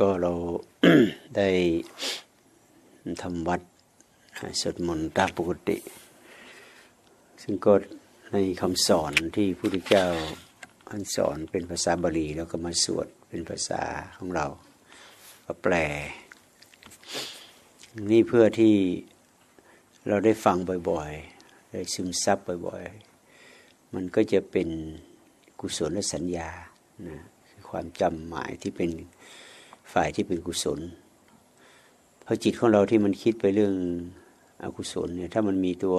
ก็เราได้ทำวัดสวดมนต์ตามปกติ ซึ่งก็ในคำสอนที่พระพุทธเจ้าท่านสอนเป็นภาษาบาลีแล้วก็มาสวดเป็นภาษาของเราก็แปล นี่เพื่อที่เราได้ฟังบ่อยๆ ได้ซึมซับบ่อยๆ มันก็จะเป็นกุศลและสัญญานะคือความจำหมายที่เป็น ฝ่ายที่เป็นกุศลเพราะจิตของเราที่มันคิดไปเรื่องอกุศลเนี่ยถ้ามันมีตัว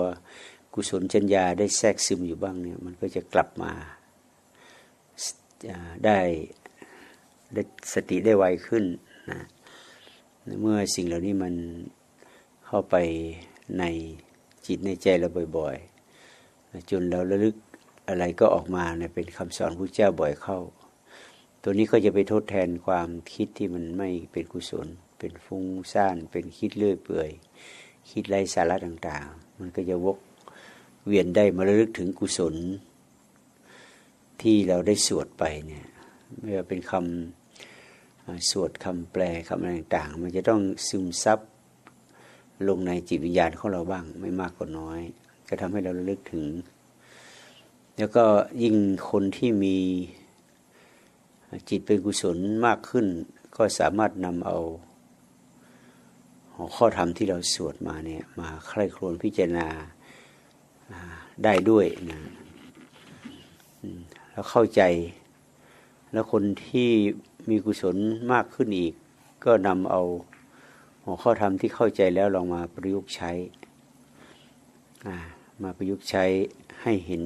กุศลจัญญาได้แทรกซึมอยู่บ้างเนี่ยมันก็จะกลับมาได้ได้สติได้ไวขึ้นนะเมื่อสิ่งเหล่านี้มันเข้าไปในจิตในใจเราบ่อยๆจนเราระลึกอะไรก็ออกมาเนี่ยเป็นคำสอนพระเจ้าบ่อยเข้า ตัวนี้ก็จะไปทดแทนความคิดที่มันไม่เป็นกุศล เป็นฟุ้งซ่าน เป็นคิดเลื่อยเปื่อย คิดไร้สาระต่างๆ มันก็จะวกเวียนได้มาระลึกถึงกุศล ที่เราได้สวดไปเนี่ยไม่ว่าเป็นคำสวดคำแปลคำอะไรต่างๆ มันจะต้องซึมซับลงในจิตวิญญาณของเราบ้าง ไม่มากก็น้อย ก็ทำให้เราระลึกถึง แล้วก็ยิ่งคนที่มี จิตเป็นกุศลมากขึ้น ก็สามารถนำเอาข้อธรรมที่เราสวดมาเนี่ยมาใคร่ครวญพิจารณาได้ด้วยนะแล้วเข้าใจ แล้วคนที่มีกุศลมากขึ้นอีก ก็นำเอาหัวข้อธรรมที่เข้าใจแล้วลองมาประยุกต์ใช้มาประยุกต์ใช้ให้เห็น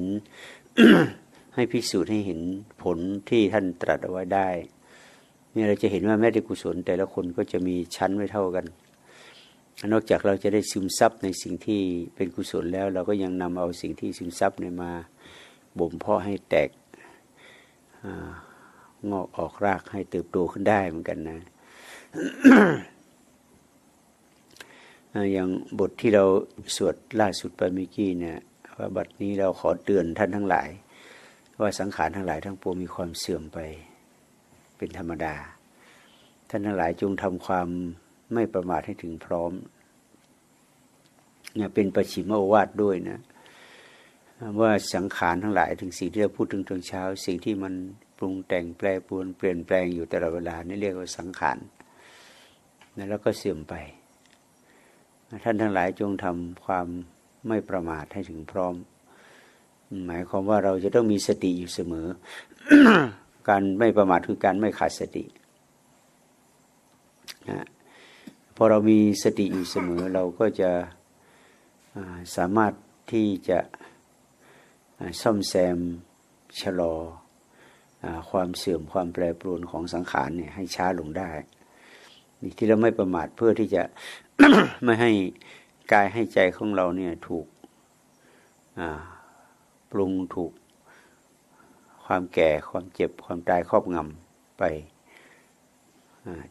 ให้พิสูจน์ให้เห็นผลที่ท่านตรัสเอาไว้ได้นี่เราจะเห็นว่าแม้แต่กุศลแต่ละคนก็จะมีชั้นไม่เท่ากัน นอกจากเราจะได้ซึมซับในสิ่งที่เป็นกุศลแล้ว เราก็ยังนำเอาสิ่งที่ซึมซับเนี่ยมาบ่มเพาะให้แตกงอกออกรากให้เติบโตขึ้นได้เหมือนกันนะอย่างบทที่เราสวดล่าสุดไปเมื่อกี้เนี่ยว่าบัดนี้เราขอเตือนท่านทั้งหลาย ว่าสังขารทั้งหลายทั้งปวงมีความเสื่อมไปเป็นธรรมดา ท่านทั้งหลายจงทำความไม่ประมาทให้ถึงพร้อมเนี่ยเป็นประชิมโอวาทด้วยนะ ว่าสังขารทั้งหลายถึงสิ่งที่เราพูดถึงตอนเช้า สิ่งที่มันปรุงแต่งแปรปรวนเปลี่ยนแปลงอยู่ตลอดเวลานี่เรียกว่าสังขารแล้วก็เสื่อมไป ท่านทั้งหลายจงทำความไม่ประมาทให้ถึงพร้อม หมายความว่าเราจะต้องมีสติอยู่เสมอ การไม่ประมาทคือการไม่ขาดสตินะพอเรามีสติอยู่เสมอ เราก็จะสามารถที่จะซ่อมแซมชะลอความเสื่อมความแปรปรวนของสังขารเนี่ยให้ช้าลงได้ นี่ที่เราไม่ประมาทเพื่อที่จะไม่ให้กายให้ใจของเราเนี่ยถูก ปรุงถูกความแก่ความเจ็บความตายครอบงำไป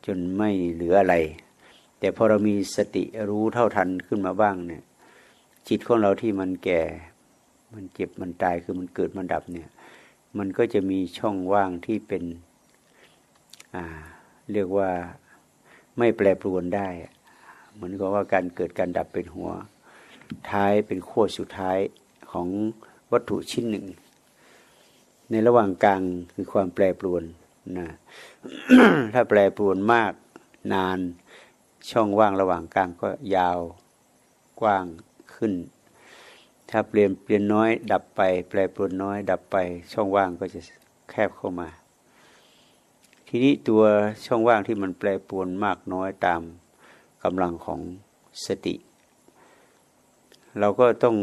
จนไม่เหลืออะไร แต่พอเรามีสติรู้เท่าทันขึ้นมาบ้างเนี่ย จิตของเราที่มันแก่ มันเจ็บมันตายคือมันเกิดมันดับเนี่ย มันก็จะมีช่องว่างที่เป็นเรียกว่าไม่แปรปรวนได้ เหมือนกับว่าการเกิดการดับเป็นหัว ท้ายเป็นขั้วสุดท้ายของ วัตถุชิ้นหนึ่ง ในระหว่างกลางคือความแปรปรวนนะถ้าแปรปรวนมากนานช่องว่างระหว่างกลางก็ยาวกว้างขึ้น ถ้าเปลี่ยนเปลี่ยนน้อยดับไป แปรปรวนน้อย ดับไปช่องว่างก็จะแคบเข้ามา ทีนี้ตัวช่องว่างที่มันแปรปรวนมากน้อยตามกำลังของสติ เราก็ต้อง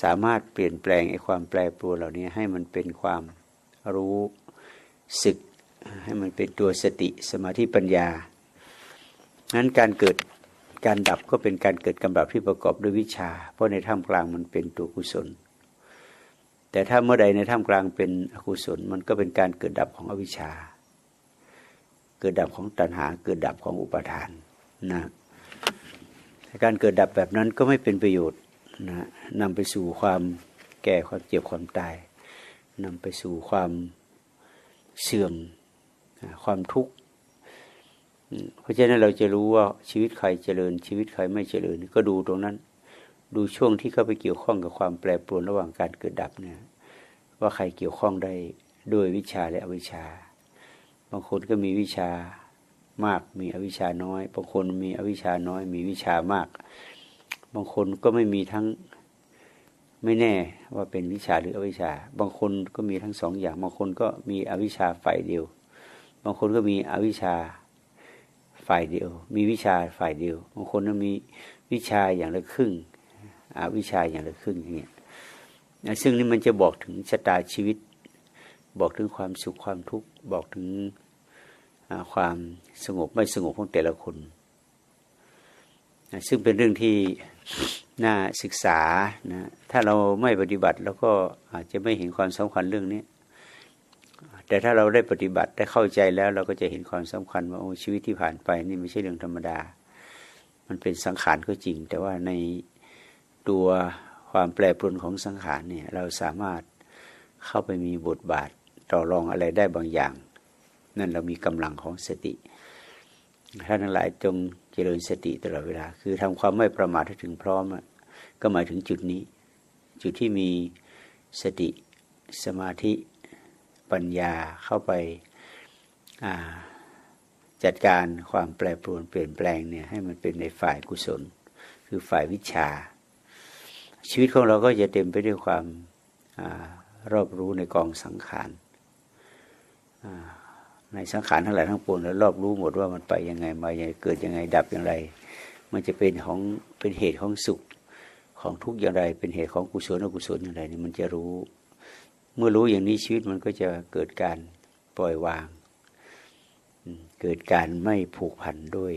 สามารถเปลี่ยนแปลงไอ้ความแปรปรวนเหล่านี้ให้มันเป็นความรู้สึก ให้มันเป็นตัวสติสมาธิปัญญานั้นการเกิดการดับก็เป็นการเกิดกำลับที่ประกอบด้วยวิชา เพราะในท่ามกลางมันเป็นตัวกุศล แต่ถ้าเมื่อใดในท่ามกลางเป็นอกุศล มันก็เป็นการเกิดดับของอวิชชา เกิดดับของตัณหา เกิดดับของอุปาทานนะการเกิดดับแบบนั้นก็ไม่เป็นประโยชน์ นะนำไปสู่ความแก่ความเจ็บความตายนำไปสู่ความเสื่อมความทุกข์เพราะฉะนั้นเราจะรู้ว่าชีวิตใครเจริญ ชีวิตใครไม่เจริญ ก็ดูตรงนั้น ดูช่วงที่เข้าไปเกี่ยวข้องกับความแปรปรวนระหว่างการเกิดดับเนี่ยว่าใครเกี่ยวข้องได้ด้วยวิชาและอวิชา บางคนก็มีวิชามากมีอวิชาน้อย บางคนมีอวิชาน้อย มีวิชามาก บางคนก็ไม่มีทั้งไม่แน่ว่าเป็นวิชาหรืออวิชชา บางคนก็มีทั้งสองอย่าง บางคนก็มีอวิชชาฝ่ายเดียว บางคนก็มีอวิชชาฝ่ายเดียว มีวิชาฝ่ายเดียว บางคนก็มีวิชาอย่างละครึ่งอวิชาอย่างละครึ่งอย่างเงี้ยซึ่งนี่มันจะบอกถึงชะตาชีวิต บอกถึงความสุขความทุกข์ บอกถึงความสงบไม่สงบของแต่ละคน นะซึ่งเป็นเรื่องที่น่าศึกษานะถ้าเราไม่ปฏิบัติเราก็อาจจะไม่เห็นความสำคัญเรื่องนี้แต่ถ้าเราได้ปฏิบัติได้เข้าใจแล้ว เราก็จะเห็นความสำคัญว่าโอ้ชีวิตที่ผ่านไปนี่ไม่ใช่เรื่องธรรมดา มันเป็นสังขารก็จริง แต่ว่าในตัวความแปรปรวนของสังขารเนี่ยเราสามารถเข้าไปมีบทบาทต่อรองอะไรได้บางอย่าง นั่นเรามีกำลังของสติท่านทั้งหลายจง เจริญสติตลอดเวลา คือทำความไม่ประมาทให้ถึงพร้อมก็หมายถึงจุดนี้ จุดที่มีสติสมาธิปัญญาเข้าไปาจัดการความแปรปรวนเปลี่ยนแปลงเนี่ยให้มันเป็นในฝ่ายกุศล คือฝ่ายวิชา ชีวิตของเราก็จะเต็มไปด้วยความอรอบรู้ในกองสังขาร ในสังขารทั้งหลายทั้งปวงแล้วรอบรู้หมดว่ามันไปยังไงมาอย่างไรเกิดยังไงดับอย่างไร มันจะเป็นของเป็นเหตุของสุขของทุกอย่างไรเป็นเหตุของกุศลอกุศลอย่างไรนี่มันจะรู้ เมื่อรู้อย่างนี้ชีวิตมันก็จะเกิดการปล่อยวาง เกิดการไม่ผูกพันด้วย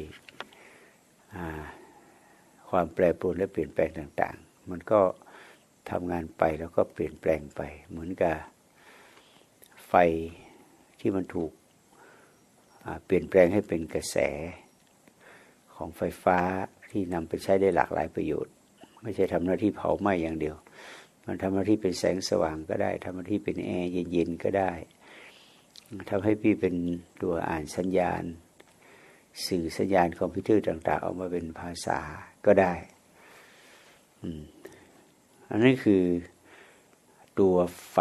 ความแปรปรวนและเปลี่ยนแปลงต่าง ๆ มันก็ทำงานไปแล้วก็เปลี่ยนแปลงไป เหมือนกับไฟที่มันถูก เปลี่ยนแปลงให้เป็นกระแสของไฟฟ้าที่นำไปใช้ได้หลากหลายประโยชน์ ไม่ใช่ทำหน้าที่เผาไหม้อย่างเดียว มันทำหน้าที่เป็นแสงสว่างก็ได้ทำหน้าที่เป็นแอร์เย็นๆก็ได้ทำให้พี่เป็นตัวอ่านสัญญาณ สื่อสัญญาณคอมพิวเตอร์ต่าง ๆ ออกมาเป็นภาษาก็ได้อันนี้คือตัวไฟ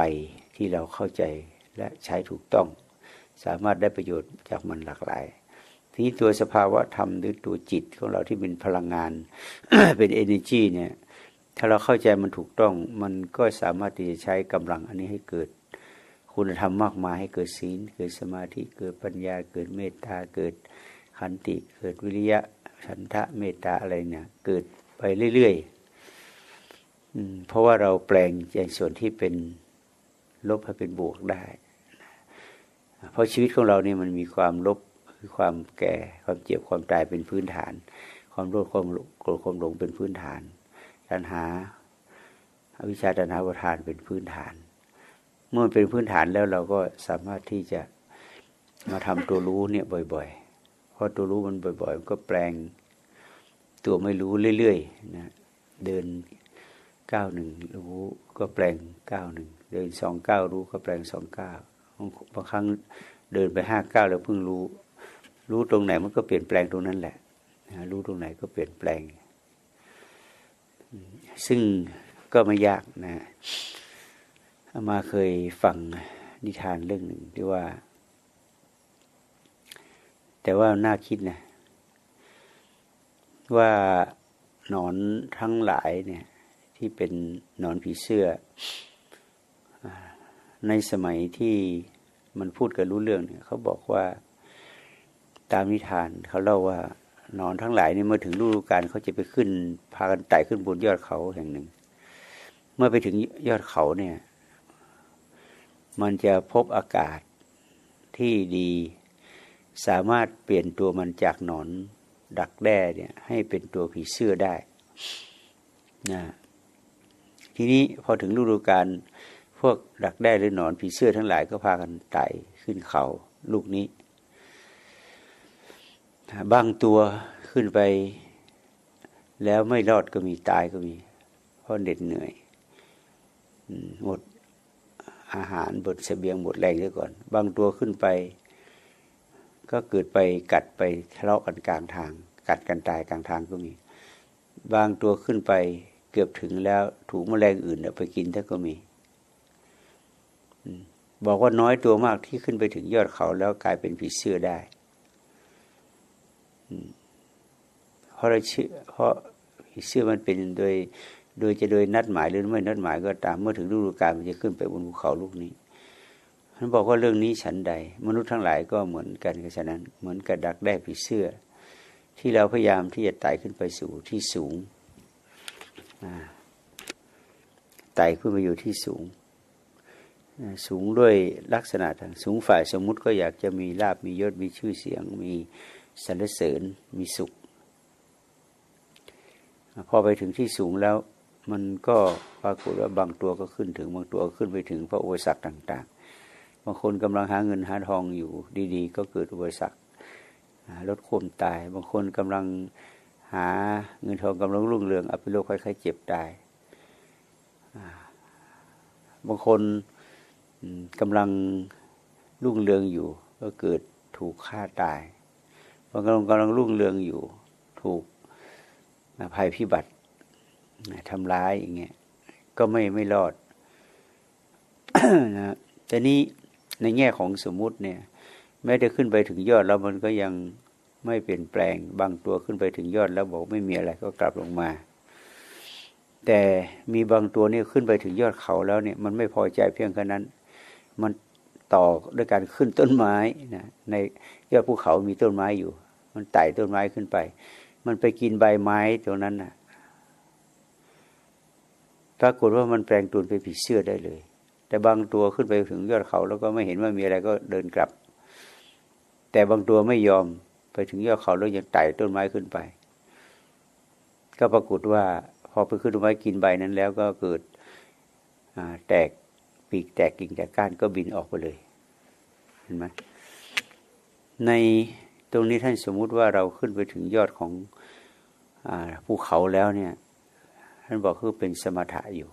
ที่เราเข้าใจและใช้ถูกต้อง สามารถได้ประโยชน์จากมันหลากหลาย ทีนี้ตัวสภาวะธรรมหรือตัวจิตของเราที่เป็นพลังงาน เป็น energy เนี่ย ถ้าเราเข้าใจมันถูกต้อง มันก็สามารถที่จะใช้กำลังอันนี้ให้เกิด คุณธรรมมากมายให้เกิดศีล เกิดสมาธิ เกิดปัญญา เกิดเมตตา เกิดขันติ เกิดวิริยะ ฉันทะ เมตตาอะไรเนี่ย เกิดไปเรื่อยๆ เพราะว่าเราแปลงในส่วนที่เป็นลบให้เป็นบวกได้ เพราะชีวิตของเราเนี่ยมันมีความลบคือความแก่ความเจ็บความตายเป็นพื้นฐาน ความโลภความโกรธความหลงเป็นพื้นฐานตัณหาอวิชชาตัณหาประทานเป็นพื้นฐาน เมื่อมันเป็นพื้นฐานแล้วเราก็สามารถที่จะมาทำตัวรู้เนี่ยบ่อยๆเพราะตัวรู้มันบ่อยๆมันก็แปลงตัวไม่รู้เรื่อยๆนะเดินก้าวหนึ่งรู้ก็แปลงก้าวหนึ่งเดินสองก้าวรู้ก็แปลงสองก้าว บางครั้งเดินไปห้าเก้าแล้วเพิ่งรู้ รู้ตรงไหนมันก็เปลี่ยนแปลงตรงนั้นแหละนะรู้ตรงไหนก็เปลี่ยนแปลง ซึ่งก็ไม่ยากนะอามาเคยฟังนิทานเรื่องหนึ่งที่ว่า แต่ว่าน่าคิดนะ ว่าหนอนทั้งหลายเนี่ย ที่เป็นหนอนผีเสื้อ ในสมัยที่มันพูดกันรู้เรื่องเนี่ยเขาบอกว่าตามนิทานเขาเล่าว่านอนทั้งหลายนี่เมื่อถึงฤดูกาลเขาจะไปขึ้น พากันไต่ขึ้นบนยอดเขาแห่งหนึ่ง เมื่อไปถึงยอดเขาเนี่ย มันจะพบอากาศที่ดี สามารถเปลี่ยนตัวมันจากหนอนดักแด้เนี่ย ให้เป็นตัวผีเสื้อได้นะทีนี้พอถึงฤดูกาล วกดักแด้หรือหนอนผีเสื้อทั้งหลายก็พากันไต่ขึ้นเขาลูกนี้บางตัวขึ้นไป แล้วไม่รอดก็มีตายก็มี เพราะเหน็ดเหนื่อยหมดอาหารบดเสบียงหมดแรงซะก่อน บางตัวขึ้นไป ก็เกิดไปกัดไปทะเลาะกันกลางทาง กัดกันตายกลางทางก็มี บางตัวขึ้นไปเกือบถึงแล้วถูกแมลงอื่นเอาไปกินท่านก็มี บอกว่าน้อยตัวมากที่ขึ้นไปถึงยอดเขาแล้วกลายเป็นผีเสื้อได้เพราะเราเชื่อเพราะผีเสื้อมันเป็นโดย โดยจะโดยนัดหมายหรือไม่นัดหมายก็ตามเมื่อถึงฤดูกาลมันจะขึ้นไปบนภูเขาลูกนี้ท่านบอกว่าเรื่องนี้ฉันใด มนุษย์ทั้งหลายก็เหมือนกันกับฉะนั้น เหมือนกับดักแด้ผีเสื้อ ที่เราพยายามที่จะไต่ขึ้นไปสู่ที่สูงไต่ขึ้นไปอยู่ที่สูง สูงด้วยลักษณะทางสูงฝ่ายสมมุติก็อยากจะมีลาบมียศมีชื่อเสียง มีสรรเสริญมีสุข พอไปถึงที่สูงแล้วมันก็ปรากฏว่าบางตัวก็ขึ้นถึงบางตัวขึ้นไปถึงเพราะอุปสรรคต่าง ๆ บางคนกำลังหาเงินหาทองอยู่ดีๆ ก็เกิดอุปสรรคลดความตาย บางคนกำลังหาเงินทองกำลังรุ่งเรืองอภิโลกค่อยๆเจ็บตายบางคน กำลังรุ่งเรืองอยู่ ก็เกิดถูกฆ่าตายบางคนกำลังรุ่งเรืองอยู่ ถูกภัยพิบัติทำร้ายอย่างเงี้ยก็ไม่ไม่รอดนะแต่นี้ในแง่ของสมมุติเนี่ยแม้จะขึ้นไปถึงยอดแล้วมันก็ยังไม่เปลี่ยนแปลงบางตัวขึ้นไปถึงยอดแล้วบอกไม่มีอะไรก็กลับลงมา แต่มีบางตัวเนี่ยขึ้นไปถึงยอดเขาแล้วเนี่ยมันไม่พอใจเพียงแค่นั้น มันต่อด้วยการขึ้นต้นไม้นะในยอดภูเขามีต้นไม้อยู่ มันไต่ต้นไม้ขึ้นไป มันไปกินใบไม้ตรงนั้นนะปรากฏว่ามันแปลงตัวเป็นผีเสื้อได้เลย แต่บางตัวขึ้นไปถึงยอดเขาแล้วก็ไม่เห็นว่ามีอะไรก็เดินกลับ แต่บางตัวไม่ยอมไปถึงยอดเขาแล้วยังไต่ต้นไม้ขึ้นไป ก็ปรากฏว่าพอไปขึ้นต้นไม้กินใบนั้นแล้วก็เกิดแตก ปีกแตกกิ่งแตกก้านก็บินออกไปเลยเห็นไหมในตรงนี้ท่านสมมุติว่าเราขึ้นไปถึงยอดของอภูเขาแล้วเนี่ย ท่านบอกคือเป็นสมถะอยู่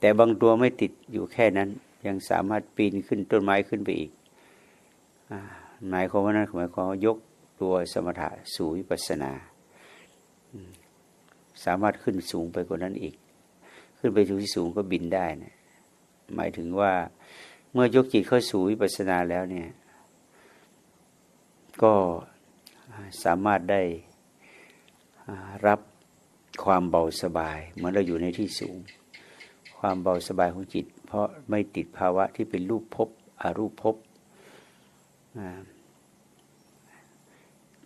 แต่บางตัวไม่ติดอยู่แค่นั้น ยังสามารถปีนขึ้นต้นไม้ขึ้นไปอีกอหมายความว่านั้นหมายความว่ายกตัวสมถะสู่วิปัสสนา สามารถขึ้นสูงไปกว่านั้นอีก ขึ้นไปถึงที่สูงก็บินได้นะ หมายถึงว่าเมื่อยกจิตเข้าสู่วิปัสสนาแล้วเนี่ย ก็สามารถได้รับความเบาสบาย เหมือนเราอยู่ในที่สูง ความเบาสบายของจิต เพราะไม่ติดภาวะที่เป็นรูปภพอารูปภพ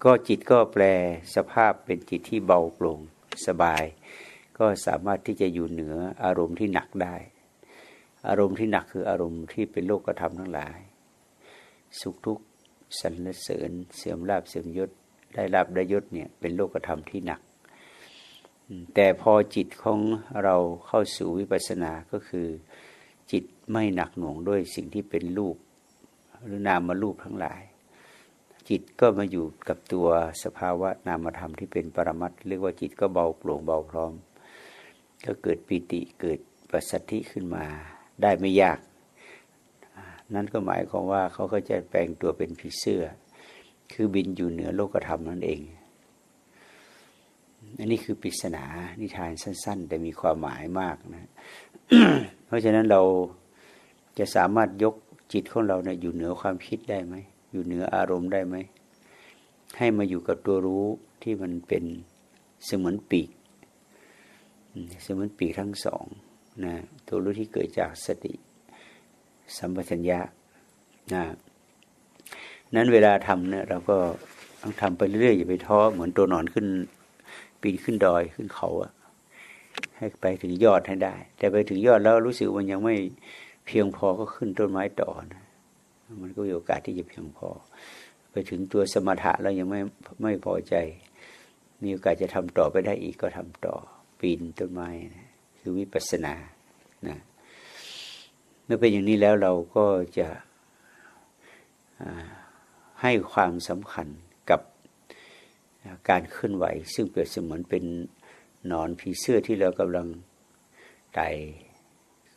ก็จิตก็แปลสภาพเป็นจิตที่เบาโปร่งสบาย ก็สามารถที่จะอยู่เหนืออารมณ์ที่หนักได้ อารมณ์ที่หนักคืออารมณ์ที่เป็นโลกธรรมทั้งหลาย สุขทุกข์สรรเสริญ เสื่อมลาบเสื่อมยศได้ลาบได้ยศเนี่ยเป็นโลกธรรมที่หนัก แต่พอจิตของเราเข้าสู่วิปัสสนาก็คือ จิตไม่หนักหน่วงด้วยสิ่งที่เป็นรูปหรือนามารูปทั้งหลาย จิตก็มาอยู่กับตัวสภาวะนามธรรมที่เป็นปรมัตเรียกว่าจิตก็เบาโปร่งเบาพร้อม ก็เกิดปิติเกิดปัสสัทธิขึ้นมา ได้ไม่ยาก นั่นก็หมายความว่าเขาก็จะแปลงตัวเป็นผีเสื้อ คือบินอยู่เหนือโลกธรรมนั่นเอง อันนี้คือปริศนานิทานสั้น ๆ แต่มีความหมายมากนะ เพราะฉะนั้นเราจะสามารถยกจิตของเราเนะี่ยอยู่เหนือความคิดได้ไหม อยู่เหนืออารมณ์ได้ไหม ให้มาอยู่กับตัวรู้ที่มันเป็นเสมือนปีกเสมือนปีกทั้งสอง นะตัวรู้ที่เกิดจากสติ สัมปชัญญะนะนั้นเวลาทำเนี่ยเราก็ต้องทำไปเรื่อยๆอย่าไปท้อเหมือนตัวนอนขึ้น ปีนขึ้นดอยขึ้นเขาอะให้ไปถึงยอดให้ได้ แต่ไปถึงยอดแล้วรู้สึกมันยังไม่เพียงพอก็ขึ้นต้นไม้ต่อนะมันก็มีโอกาสที่จะเพียงพอ ไปถึงตัวสมถะแล้วยังไม่ไม่พอใจ มีโอกาสจะทำต่อไปได้อีกก็ทำต่อปีนต้นไม้นะ คือวิปัสสนานะเมื่อเป็นอย่างนี้แล้วเราก็จะให้ความสำคัญกับการเคลื่อนไหว ซึ่งเปรียบเสมือนเป็นนอนผีเสื้อที่เรากำลังไต่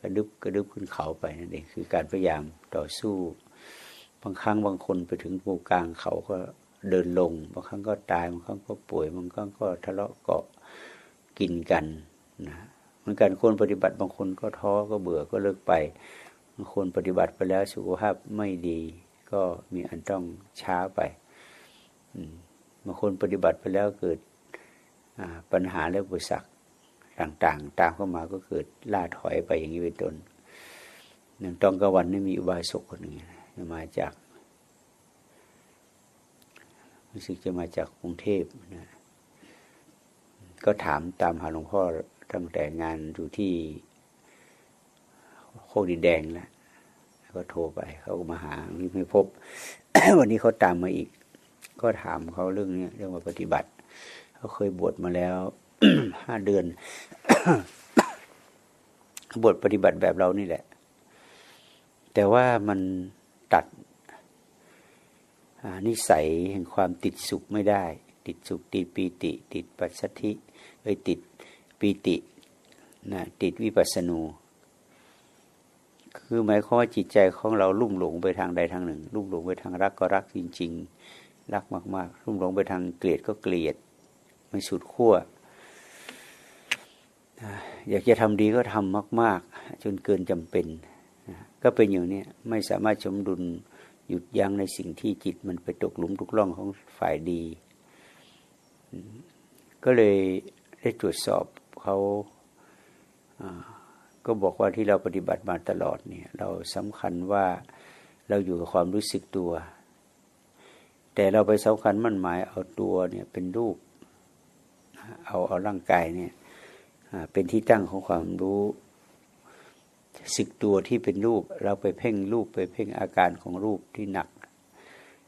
กระดึบกระดึบขึ้นเขาไปนั่นเองคือการพยายามต่อสู้พางครั้งบางคนไปถึงปูกลางเขาก็เดินลง บางครั้งก็ตายบางครั้งก็ป่วย บางครั้งก็ทะเลาะเกาะกินกันนะ มือนกันคนปฏิบัติบางคนก็ท้อก็เบื่อก็เลิกไปบางคนปฏิบัติไปแล้วสุขภาพไม่ดี ก็มีอันต้องช้าไปบางคนปฏิบัติไปแล้วเกิดปัญหาและอุปสรรคต่างๆ ตามเข้ามาก็เกิดล่าถอยไปอย่างนี้เป็นต้นหนึ่งตองกวันนี่มีอุบายสกคนหนึ่งมาจากรู้สึกจะมาจากกรุงเทพนะก็ถามตามหาหลวงพ่อ ตั้งแต่งานอยู่ที่โคกดินแดงแล้วก็โทรไปเขาก็มาหาไม่พบ วันนี้เขาตามมาอีก ก็ถามเขาเรื่องนี้เรื่องว่าปฏิบัติเขาเคยบวชมาแล้วห้าเดือนบวชปฏิบัติแบบเรานี่แหละ แต่ว่ามันตัดนิสัยแห่งความติดสุขไม่ได้ ติดสุขติดปีติ ติดปัสสธิเอ้ยติด ปีตินะติดวิปัสสนู คือหมายความว่าจิตใจของเราลุ่มหลงไปทางใดทางหนึ่ง ลุ่มหลงไปทางรักก็รักจริง ๆ รักมากๆ ลุ่มหลงไปทางเกลียดก็เกลียด ไม่สุดขั้วอยากจะทำดีก็ทำมาก ๆ จนเกินจำเป็น ก็เป็นอย่างนี้ไม่สามารถชมดุลหยุดยั้งในสิ่งที่จิตมันไปตกหลุมทุกล่องของฝ่ายดี ก็เลยได้ตรวจสอบ เขาก็บอกว่าที่เราปฏิบัติมาตลอดเนี่ย เราสำคัญว่าเราอยู่กับความรู้สึกตัว แต่เราไปสำคัญมั่นหมายเอาตัวเนี่ยเป็นรูป เอาเอาร่างกายเนี่ยเป็นที่ตั้งของความรู้สึกตัวที่เป็นรูป เราไปเพ่งรูปไปเพ่งอาการของรูปที่หนัก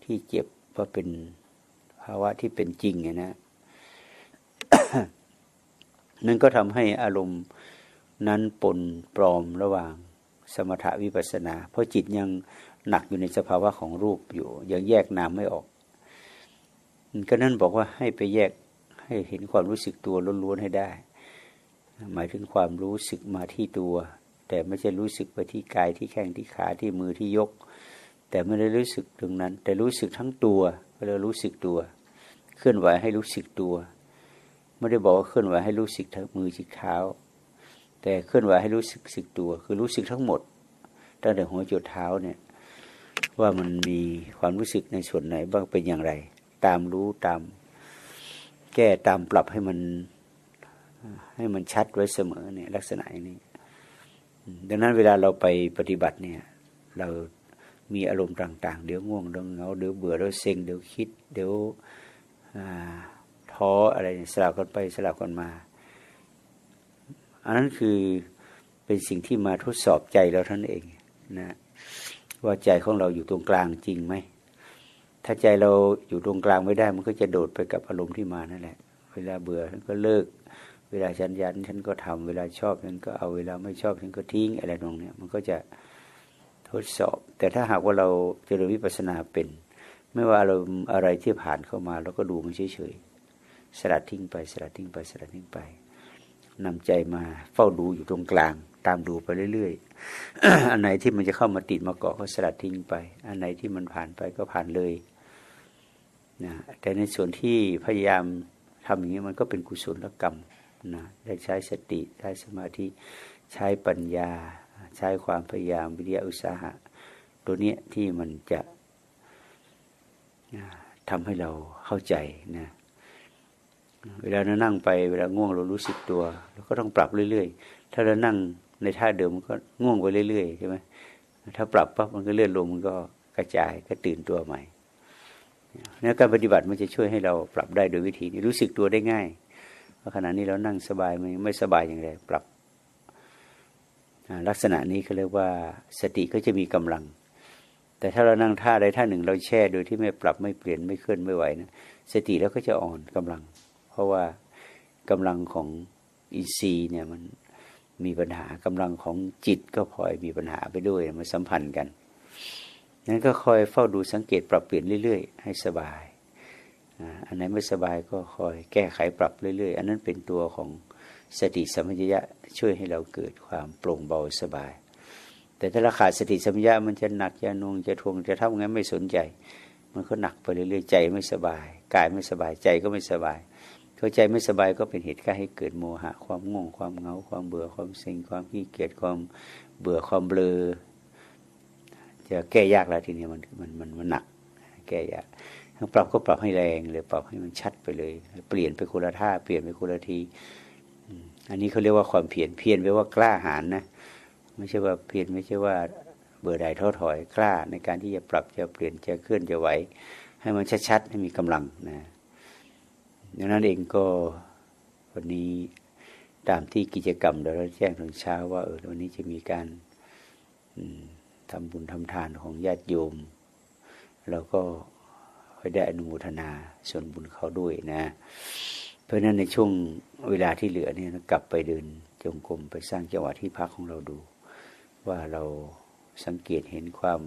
ที่เจ็บว่าเป็นภาวะที่เป็นจริงไงนะ นั่นก็ทำให้อารมณ์นั้นปนปลอมระหว่างสมถะวิปัสนา เพราะจิตยังหนักอยู่ในสภาวะของรูปอยู่ ยังแยกนามไม่ออก ก็นั่นบอกว่าให้ไปแยกให้เห็นความรู้สึกตัวล้วนๆให้ได้ หมายถึงความรู้สึกมาที่ตัว แต่ไม่ใช่รู้สึกไปที่กายที่แข้งที่ขาที่มือที่ยก แต่ไม่ได้รู้สึกตรงนั้น แต่รู้สึกทั้งตัวก็เลยรู้สึกตัว เคลื่อนไหวให้รู้สึกตัว ไม่ได้บอกว่าเคลื่อนไหวให้รู้สึกทั้งมือจิกเท้า แต่เคลื่อนไหวให้รู้สึกสึกตัว คือรู้สึกทั้งหมด ตั้งแต่หัวจดเท้าเนี่ย ว่ามันมีความรู้สึกในส่วนไหนบ้างเป็นอย่างไร ตามรู้ตาม แก้ตามปรับให้มันให้มันชัดไว้เสมอเนี่ยลักษณะนี้ ดังนั้นเวลาเราไปปฏิบัติเนี่ย เรามีอารมณ์ต่าง ๆ เดี๋ยวง่วงเดี๋ยวเหงาเดี๋ยวเบื่อเดี๋ยวเซ็งเดี๋ยวคิด เดี๋ยว ท้ออะไรสลับกันไปสลับกันมา อันนั้นคือเป็นสิ่งที่มาทดสอบใจเราท่านเองนะว่าใจของเราอยู่ตรงกลางจริงไหมถ้าใจเราอยู่ตรงกลางไม่ได้ มันก็จะโดดไปกับอารมณ์ที่มานั่นแหละ เวลาเบื่อฉันก็เลิก เวลาฉันยันฉันก็ทำเวลาชอบฉันก็เอาเวลาไม่ชอบฉันก็ทิ้งอะไรตรงเนี้ยมันก็จะทดสอบ แต่ถ้าหากว่าเราเจริญวิปัสสนาเป็น ไม่ว่าเราอะไรที่ผ่านเข้ามาเราก็ดูมันเฉย สลัดทิ้งไปสลัดทิ้งไปสลัดทิ้งไปนำใจมาเฝ้าดูอยู่ตรงกลาง ตามดูไปเรื่อยๆ อันไหนที่มันจะเข้ามาติดมาเกาะก็สลัดทิ้งไป อันไหนที่มันผ่านไปก็ผ่านเลยนะแต่ในส่วนที่พยายามทำอย่างนี้มันก็เป็นกุศลกรรมนะได้ใช้สติใช้สมาธิใช้ปัญญา ใช้ความพยายามวิทยาอุตสาหะ ตัวเนี้ยที่มันจะทำให้เราเข้าใจนะ เวลาเรานั่งไปเวลาง่วงเรารู้สึกตัวเราก็ต้องปรับเรื่อยๆ ถ้าเรานั่งในท่าเดิมมันก็ง่วงไปเรื่อยๆใช่ไหมถ้าปรับปั๊บมันก็เลื่อนลงมันก็กระจายก็ตื่นตัวใหม่นี่การปฏิบัติมันจะช่วยให้เราปรับได้โดยวิธีนี้รู้สึกตัวได้ง่ายเพราะขณะนี้เรานั่งสบายไหมไม่สบายอย่างไรปรับลักษณะนี้เขาเรียกว่าสติก็จะมีกำลัง แต่ถ้าเรานั่งท่าใดท่าหนึ่ง เราแช่โดยที่ไม่ปรับไม่เปลี่ยนไม่เคลื่อนไม่ไหวนะสติแล้วก็จะอ่อนกำลัง ราะว่ากำลังของอินทรีย์เนี่ยมันมีปัญหากำลังของจิตก็พลอยมีปัญหาไปด้วยมันสัมพันธ์กันนั้นก็คอยเฝ้าดูสังเกตปรับเปลี่ยนเรื่อย ๆ ให้สบายอันไหนไม่สบายก็คอยแก้ไขปรับเรื่อย ๆ อันนั้นเป็นตัวของสติสัมปชัญญะช่วยให้เราเกิดความโปร่งเบาสบาย แต่ถ้าเราขาดสติสัมปชัญญะมันจะหนักจะนวงจะทวงจะทำงั้นไม่สนใจ มันก็หนักไปเรื่อยๆใจไม่สบายกายไม่สบายใจก็ไม่สบาย เข้าใจไม่สบายก็เป็นเหตุการณ์ให้เกิดโมหะ ความง่วงความเหงาความเบื่อความเซ็งความขี้เกียจความเบื่อความเบลอจะแก้ยากแล้วทีนี้มันมันมันมันหนัก แก้ยากปรับก็ปรับให้แรงเลยปรับให้มันชัดไปเลย เปลี่ยนไปคนละท่าเปลี่ยนไปคนละทีอันนี้เขาเรียกว่าความเพียรเพียรแปลว่ากล้าหาญนะไม่ใช่ว่าเพียรไม่ใช่ว่าเบื่อใดท้อถอยกล้าในการที่จะปรับจะเปลี่ยนจะเคลื่อนจะไหวให้มันชัดๆให้มีกำลังนะ ดังนั้นเองก็วันนี้ตามที่กิจกรรมเราได้แจ้งตอนเช้าว่าเออวันนี้จะมีการอืมทำบุญทำทานของญาติโยม เราก็ได้อนุโมทนาส่วนบุญเขาด้วยนะ เพราะฉะนั้นในช่วงเวลาที่เหลือเนี่ยกลับไปเดินจงกรมไปสร้างจังหวะที่พักของเราดู ว่าเราสังเกตเห็นความ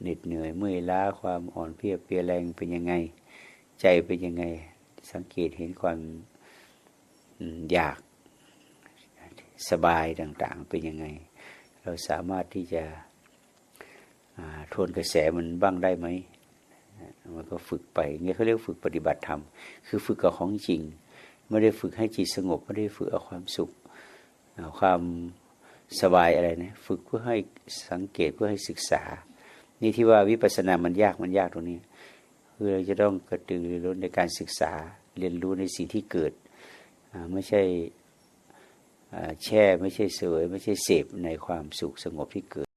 เหน็ดเหนื่อยเมื่อยล้าความอ่อนเพลียเพลียแรงเป็นยังไง ใจเป็นยังไง สังเกตเห็นความอยากสบายต่างๆเป็นยังไง เราสามารถที่จะทวนกระแสมันบ้างได้ไหมมันก็ฝึกไปเงี้ยเขาเรียกฝึกปฏิบัติธรรม คือฝึกกับของจริง ไม่ได้ฝึกให้จิตสงบ ไม่ได้ฝึกเอาความสุขเอาความสบายอะไรนะ ฝึกเพื่อให้สังเกตเพื่อให้ศึกษา นี่ที่ว่าวิปัสสนามันยากมันยากตรงนี้ คือเราจะต้องกระตือรือร้นในการศึกษาเรียนรู้ในสิ่งที่เกิด ไม่ใช่แช่ไม่ใช่เสวยไม่ใช่เสพในความสุขสงบที่เกิด